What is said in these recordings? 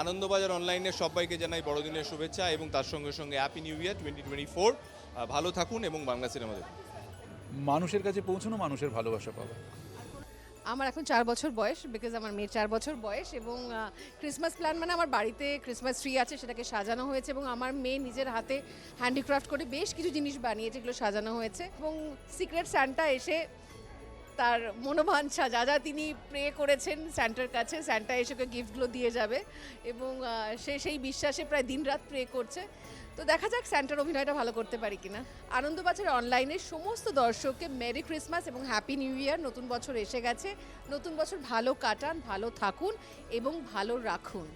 আনন্দবাজার অনলাইনে সবাইকে জানাই বড়দিনের শুভেচ্ছা এবং তার সঙ্গে সঙ্গে happy new year twenty twenty four ভালো থাকুন এবং বাংলা সিনেমা দেখুন মানুষের কাছে পৌঁছানো মানুষের ভালোবাসা পাওয়া। আমার এখন চার বছর বয়স বিকজ আমার মেয়ের চার বছর বয়স এবং ক্রিসমাস প্ল্যান মানে আমার বাড়িতে ক্রিসমাস ট্রি আছে সেটাকে সাজানো হয়েছে এবং আমার মেয়ে নিজের হাতে হ্যান্ডিক্রাফট করে বেশ কিছু জিনিস বানিয়েছে যেগুলো সাজানো হয়েছে এবং সিক্রেট স্যান্টা এসে তার মনোবাঞ্ছা, যা যা তিনি প্রে করেছেন স্যান্টার কাছে, স্যান্টা এসে ওকে গিফটগুলো দিয়ে যাবে এবং সে সেই বিশ্বাসে প্রায় দিনরাত প্রে করছে। তো দেখা যাক স্যান্টার অভিনয়টা ভালো করতে পারি কিনা। আনন্দবাজার অনলাইনে সমস্ত দর্শককে মেরি ক্রিসমাস এবং হ্যাপি নিউ ইয়ার, নতুন বছর এসে গেছে। নতুন বছর ভালো কাটান, ভালো থাকুন এবং ভালো রাখুন।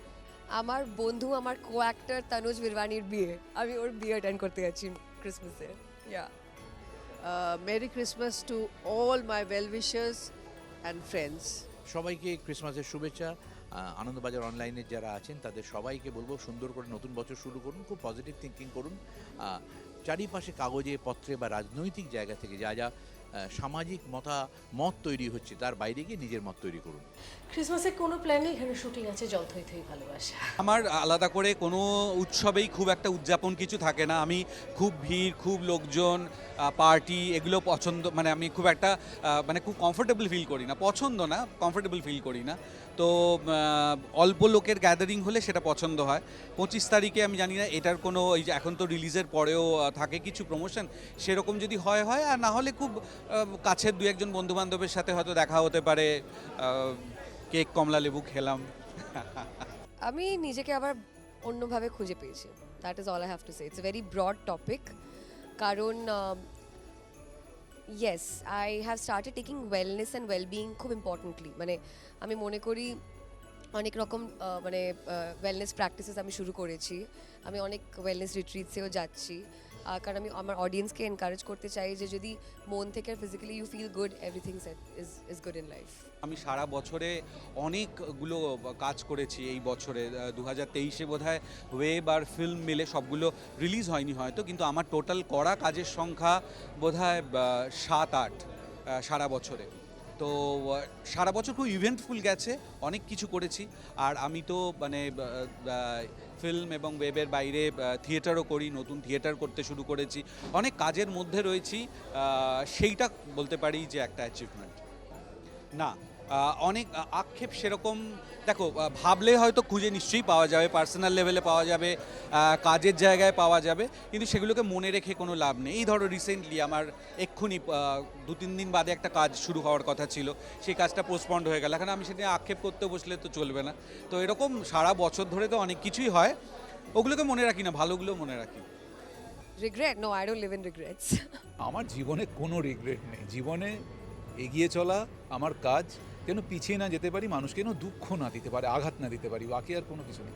আমার বন্ধু, আমার কো অ্যাক্টর তানুজ বিরবানির বিয়ে। আমি ওর বিয়ে অ্যাটেন্ড করতে যাচ্ছি ক্রিসমাসে। Yeah Uh, Christmas to all my well wishers and friends সবাইকে ক্রিসমাসের শুভেচ্ছা। আনন্দবাজার অনলাইনে যারা আছেন তাদের সবাইকে বলব সুন্দর করে নতুন বছর শুরু করুন খুব পজিটিভ থিঙ্কিং করুন। চারিপাশে কাগজে পত্রে বা রাজনৈতিক জায়গা থেকে যা যা সামাজিক মতা মত তৈরি হচ্ছে তার বাইরে গিয়ে নিজের মত তৈরি করুন। ক্রিসমাসে কোনো প্ল্যান এখানে শুটিং আছে জল থই থই ভালোবাসা। আমার আলাদা করে কোনো উৎসবেই খুব একটা উদযাপন কিছু থাকে না। আমি খুব ভিড় খুব লোকজন পার্টি এগুলো পছন্দ মানে আমি খুব একটা মানে খুব কমফোর্টেবল ফিল করি না। পছন্দ না কমফোর্টেবল ফিল করি না। তো অল্প লোকের গ্যাদারিং হলে সেটা পছন্দ হয়। পঁচিশ তারিখে আমি জানি না এটার কোনো এই যে এখন তো রিলিজের পরেও থাকে কিছু প্রমোশন সেরকম যদি হয় হয়, আর না হলে খুব কাছের দু একজন বন্ধু বান্ধবের সাথে হয়তো দেখা হতে পারে কেক, কমলা লেবু খেলাম। আমি নিজেকে আবার অন্যভাবে খুঁজে পেয়েছি। That is all I have to say it's very broad topic কারণ yes I have started taking wellness and wellbeing খুব ইম্পর্টেন্টলি মানে আমি মনে করি অনেক রকম মানে ওয়েলনেস প্র্যাকটিসেস আমি শুরু করেছি। আমি অনেক ওয়েলনেস রিট্রিটসেও যাচ্ছি। কারণ আমি আমার অডিয়েন্সকে এনকারেজ করতে চাই যে যদি মন থেকে physically you feel good everything is is good in life আমি সারা বছরে অনেকগুলো কাজ করেছি এই বছরে। দু হাজার তেইশে বোধ হয় ওয়েব আর ফিল্ম মিলে সবগুলো রিলিজ হয়নি হয়তো, কিন্তু আমার টোটাল করা কাজের সংখ্যা বোধ হয় সাত, আট সারা বছরে। তো সারা বছর খুব ইভেন্টফুল গেছে, অনেক কিছু করেছি। আর আমি তো মানে ফিল্ম এবং ওয়েবের বাইরে থিয়েটারও করি, নতুন থিয়েটার করতে শুরু করেছি। অনেক কাজের মধ্যে রয়েছি সেইটা বলতে পারি যে একটা অ্যাচিভমেন্ট না অনেক আক্ষেপ সেরকম দেখো ভাবলে হয়তো খুঁজে নিশ্চয়ই পাওয়া যাবে পার্সোনাল লেভেলে পাওয়া যাবে কাজের জায়গায় পাওয়া যাবে কিন্তু সেগুলোকে মনে রেখে কোনো লাভ নেই। এই ধরো রিসেন্টলি আমার এক্ষুনি দু তিন দিন বাদে একটা কাজ শুরু হওয়ার কথা ছিল সেই কাজটা পোস্টপন্ড হয়ে গেল। এখন আমি সেটা আক্ষেপ করতে বসলে তো চলবে না। তো এরকম সারা বছর ধরে তো অনেক কিছুই হয় ওগুলোকে মনে রাখি না ভালোগুলো মনে রাখি। Regret no I don't live in regrets আমার জীবনে কোনো রিগ্রেট নেই। জীবনে এগিয়ে চলা আমার কাজ যেন পিছিয়ে না যেতে পারি? মানুষকে যেন দুঃখ না দিতে পারে, আঘাত না দিতে পারি? বাকি আর কোনো কিছু নেই।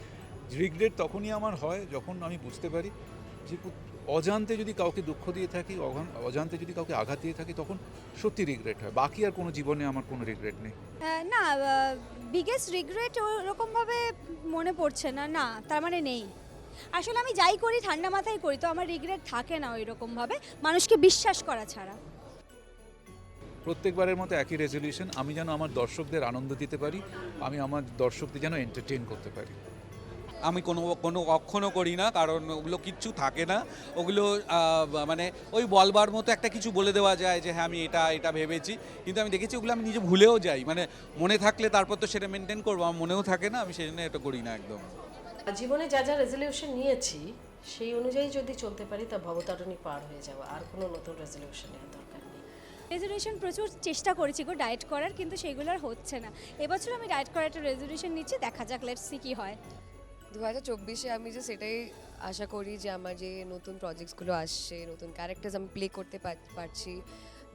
রিগ্রেট তখনই আমার হয় যখন আমি বুঝতে পারি যে অজান্তে যদি কাউকে দুঃখ দিয়ে থাকি অজান্তে যদি কাউকে আঘাত দিয়ে থাকি, তখন সত্যি রিগ্রেট হয়। বাকি আর কোনো জীবনে আমার কোনো রিগ্রেট নেই। না বিগেস্ট রিগ্রেট ওরকমভাবে মনে পড়ছে না না, তার মানে নেই। আসলে আমি যাই করি, ঠান্ডা মাথায় করি, তো আমার রিগ্রেট থাকে না ওই রকমভাবে মানুষকে বিশ্বাস করা ছাড়া। প্রত্যেকবারের মতো একই রেজলিউশন আমি যেন আমার দর্শকদের আনন্দ দিতে পারি আমি আমার দর্শকদের যেন এন্টারটেন করতে পারি। আমি কোনো কোনো কখনো করি না কারণ ওগুলো কিচ্ছু থাকে না। ওগুলো মানে ওই বলবার মতো একটা কিছু বলে দেওয়া যায় যে হ্যাঁ আমি এটা এটা ভেবেছি। কিন্তু আমি দেখেছি ওগুলো আমি নিজে ভুলেও যাই। মানে মনে থাকলে তারপর তো সেটা মেনটেন করব আমার মনেও থাকে না আমি সেই জন্য এটা করি না একদম। জীবনে যা যা রেজলিউশন নিয়েছি সেই অনুযায়ী যদি চলতে পারি তা ভবতারণী পার হয়ে যাওয়া আর কোনো নতুন রেজলিউশন নেওয়ার দরকার রেজলিউশন প্রচুর চেষ্টা করেছি গো ডায়েট করার কিন্তু সেগুলো আর হচ্ছে না। এবছর আমি ডায়েট করার একটা রেজলিউশন নিচ্ছি দেখা যাক লেটস সি কী হয়। দু হাজার চব্বিশে আমি যে সেটাই আশা করি যে আমার যে নতুন প্রজেক্টসগুলো আসছে নতুন ক্যারেক্টার্স আমি প্লে করতে পারছি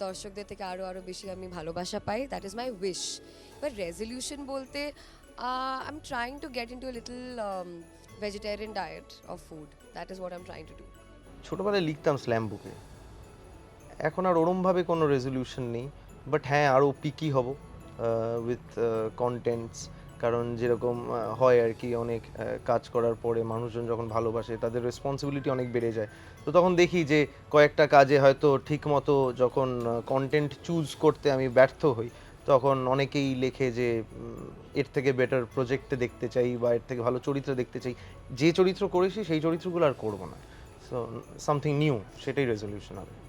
দর্শকদের থেকে আরও আরও বেশি আমি ভালোবাসা পাই দ্যাট ইজ মাই উইশ এবার রেজলিউশন বলতে I am trying to get into little vegetarian diet of food that is what I am trying to do ছোটোবেলায় লিখতাম স্ল্যাম বুকে এখন আর ওরমভাবে কোনো রেজলিউশন নেই। বাট হ্যাঁ আরও পিকি হব উইথ কন্টেন্টস কারণ যেরকম হয় আর কি অনেক কাজ করার পরে মানুষজন যখন ভালোবাসে, তাদের রেসপন্সিবিলিটি অনেক বেড়ে যায়। তো তখন দেখি যে কয়েকটা কাজে হয়তো ঠিক মতো যখন কন্টেন্ট চুজ করতে আমি ব্যর্থ হই, তখন অনেকেই লেখে যে এর থেকে বেটার প্রজেক্টে দেখতে চাই বা এর থেকে ভালো চরিত্র দেখতে চাই। যে চরিত্র করেছি, সেই চরিত্রগুলো আর করব না। সো সামথিং নিউ সেটাই রেজলিউশন হবে।